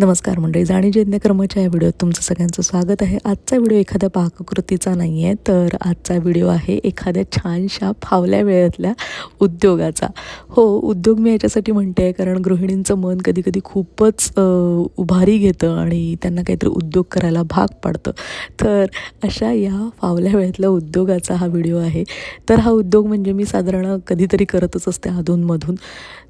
नमस्कार मंडळी जाणी यज्ञकर्माच्या या व्हिडिओत तुमचं सगळ्यांचं स्वागत आहे. आजचा व्हिडिओ एखाद्या पाककृतीचा नाही आहे तर आजचा व्हिडिओ आहे एखाद्या छानशा फावल्या वेळातल्या उद्योगाचा. हो उद्योग मी याच्यासाठी म्हणते आहे कारण गृहिणींचं मन कधी कधी खूपच उभारी घेतं आणि त्यांना काहीतरी उद्योग करायला भाग पाडतं. तर अशा या फावल्या वेळातल्या उद्योगाचा हा व्हिडिओ आहे. तर हा उद्योग म्हणजे मी साधारण कधीतरी करतच असते अधूनमधून.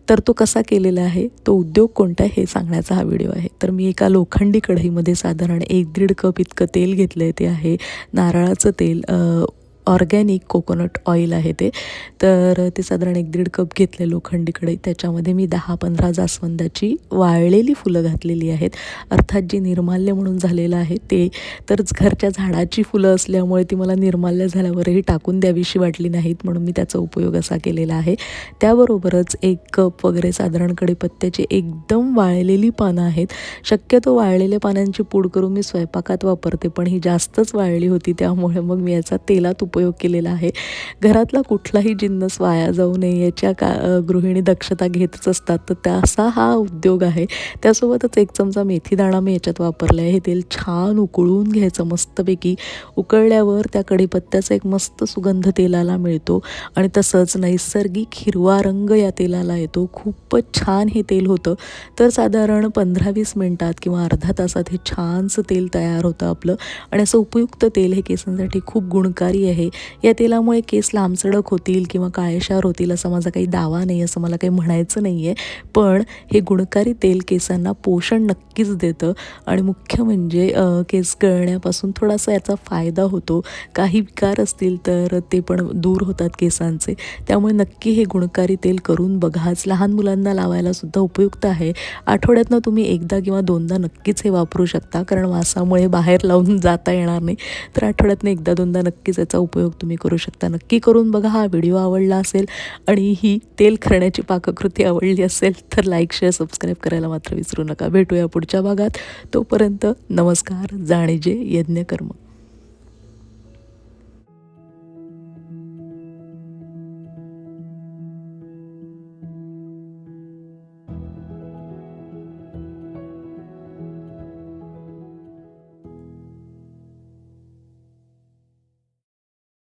तर तो कसा केलेला आहे तो उद्योग कोणता आहे हे सांगण्याचा हा व्हिडिओ आहे. तर मी एका लोखंडी कढईमध्ये साधारण एक दीड कप इतकं तेल घेतलं आहे ते आहे नारळाचं तेल. ऑर्गॅनिक कोकोनट ऑइल आहे ते. तर ते साधारण एक दीड कप घेतले लोखंडीकडे. त्याच्यामध्ये मी दहा पंधरा जास्वंदाची वाळलेली फुलं घातलेली आहेत. अर्थात जे निर्माल्य म्हणून झालेलं आहे ते. तर घरच्या झाडाची फुलं असल्यामुळे ती मला निर्माल्य झाल्यावरही टाकून द्यावीशी वाटली नाहीत म्हणून मी त्याचा उपयोग असा केलेला आहे. त्याबरोबरच एक कप वगैरे साधारण कढीपत्त्याची एकदम वाळलेली पानं आहेत. शक्यतो वाळलेल्या पानांची पूड करून मी स्वयंपाकात वापरते पण ही जास्तच वाळली होती त्यामुळे मग मी याचा तेलात उपयोग केलेला आहे. घरातला कुठलाही जिन्नस वाया जाऊ नये याच्या का गृहिणी दक्षता घेतच असतात. तर त्याचा हा उद्योग आहे. त्यासोबतच एक चमचा मेथीदाणा मी याच्यात वापरला आहे हे तेल छान उकळून घ्यायचं मस्तपैकी. उकळल्यावर त्या कढीपत्त्याचा एक मस्त सुगंध तेलाला मिळतो. आणि तसंच नैसर्गिक हिरवा रंग या तेलाला येतो. खूपच छान हे तेल होतं. तर साधारण पंधरा वीस मिनटात किंवा अर्धा तासात हे छानसं तेल तयार होतं आपलं. आणि असं उपयुक्त तेल हे केसांसाठी खूप गुणकारी आहे. या तेलामुळे केस लांबचडक होतील किंवा काळेशार होतील असा माझा काही दावा नाही असं मला काही म्हणायचं नाही आहे पण हे गुणकारी तेल केसांना पोषण नक्कीच देतं आणि मुख्य म्हणजे केस गळण्यापासून थोडासा याचा फायदा होतो. काही विकार असतील तर ते पण दूर होतात केसांचे. त्यामुळे नक्की हे गुणकारी तेल करून बघाच. लहान मुलांना लावायला सुद्धा उपयुक्त आहे. आठवड्यातनं तुम्ही एकदा किंवा दोनदा नक्कीच हे वापरू शकता कारण वासामुळे बाहेर लावून जाता येणार नाही. तर आठवड्यातनं एकदा दोनदा नक्कीच याचा उपयोग तुम्ही करू शकता. नक्की करून बघा हा व्हिडिओ आवडला असेल आणि ही तेल खरण्याची पाककृती आवडली असेल तर लाईक शेअर सबस्क्राईब करायला मात्र विसरू नका. भेटूया पुढच्या भागात. तोपर्यंत नमस्कार जाणीजे यज्ञकर्म.